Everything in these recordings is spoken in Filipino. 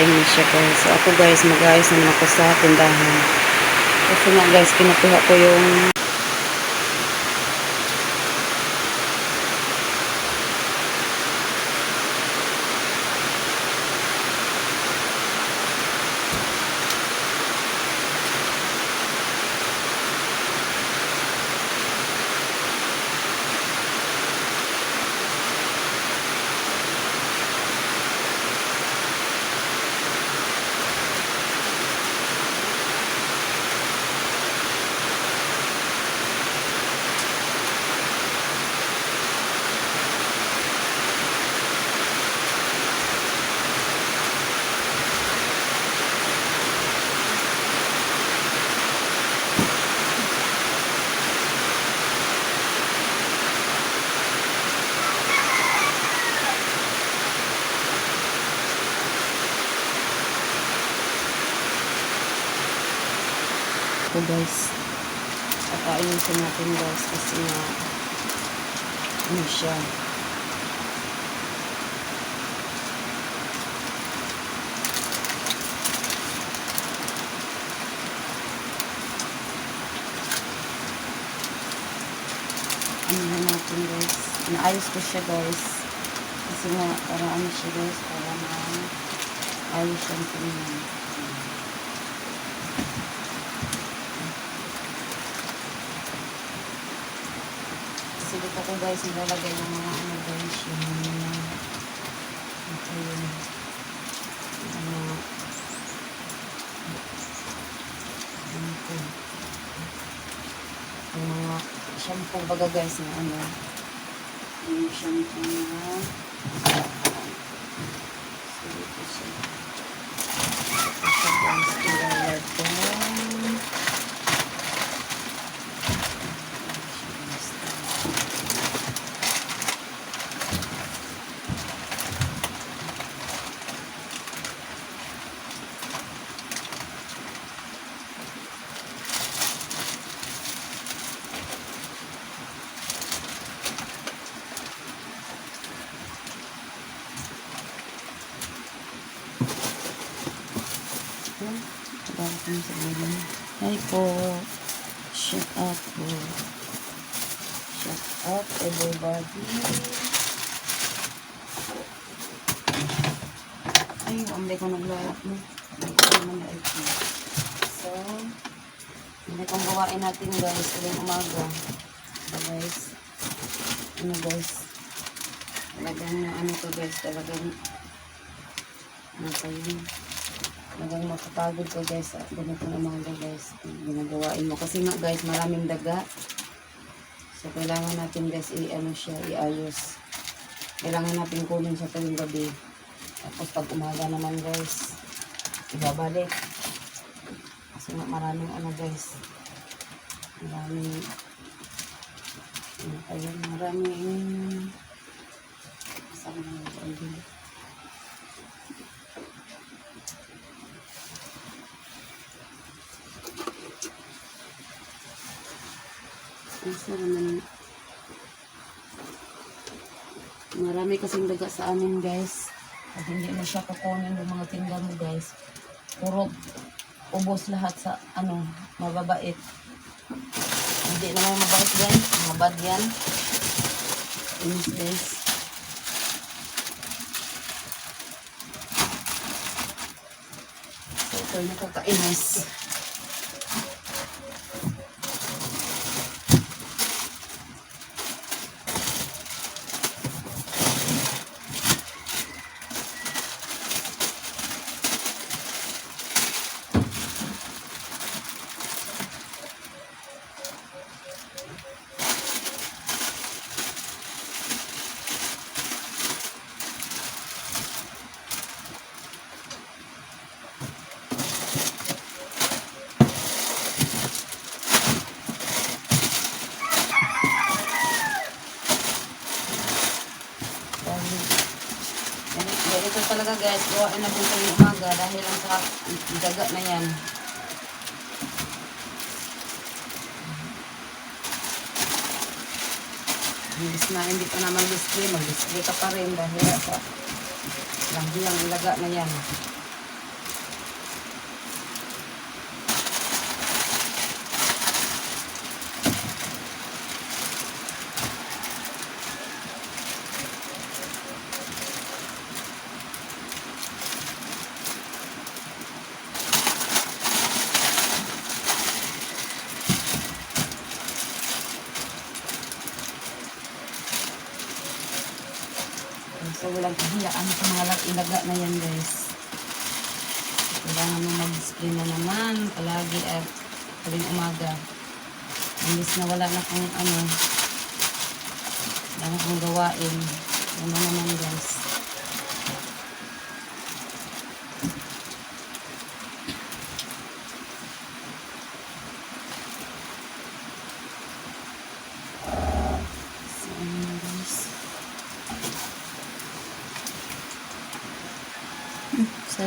Na siya guys. So ako guys, mag-ayos naman ako sa tindahan. Kasi nga guys, kinukuha ko yung ko guys. Kakainin siya natin guys kasi nga ano siya. Ano na natin guys. Naayos ko siya guys. Kasi nga para ano siya guys. Para na ayos siyang tingnan. Kasi dito ko guys nilalagay yung mga ano guys yung mga ito yun. Yung mga ano? To yung mga shampoo baga guys na ano. Yung shampoo na. So dito siya ito guys ilalagay Bago ko sa ulo. Hi po. Shut up po. Shut up everybody. Ay, amday ko naglalak mo. Ay, ko naman na ito. So, hindi kong gawain natin guys. Uling umaga. So guys, ano guys, talagang ano to guys, talagang ano pa yun. Talagang makapagod ko guys. ah, Ganito na mga guys. Ginagawain mo. Kasi nga guys, maraming daga. So, kailangan natin guys, i-ano siya, iayos. Kailangan natin kunin siya tuwing gabi. Tapos pag umaga naman guys, ibabalik. Kasi nga maraming ano guys. Maraming ano pa yun, maraming saan na yung Isa naman. Marami kasing daga sa amin guys. Pag hindi mo siya kukunin ng mga tinda mo guys. Puro ubos lahat sa ano, mababait. Hindi naman mabait yan. Mga bad yan. Inis guys. So ito nakakainis. Dahil, ganito talaga guys, gawain natin ito yung umaga dahil ang sarap, daga na yan. Imbis na hindi pa naman display, mag-display ka pa rin dahil sa lagi ang ilaga na yan. So, walang kahiyaan sa mga lag- ilaga na yan, guys. Kailangan mo mag-display na naman palagi at tuwing umaga. Imbis na wala na kung ano, wala na kong gawain. Ano naman, guys. So, ano, guys.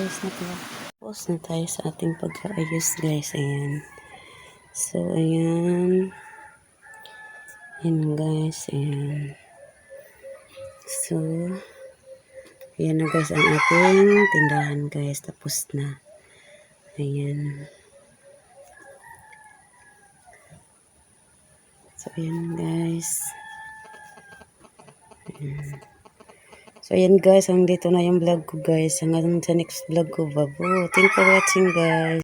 Size na pala. Tapos na tayo sa ating pagkaayos guys. Ayan. So, ayan. Ayan guys. Ayan. So, ayan na guys ang ating tindahan guys. Tapos na. Ayan. So, ayan guys. So, ayan guys, hanggang dito na yung vlog ko guys. Hanggang sa next vlog ko, babo. Thank for watching guys.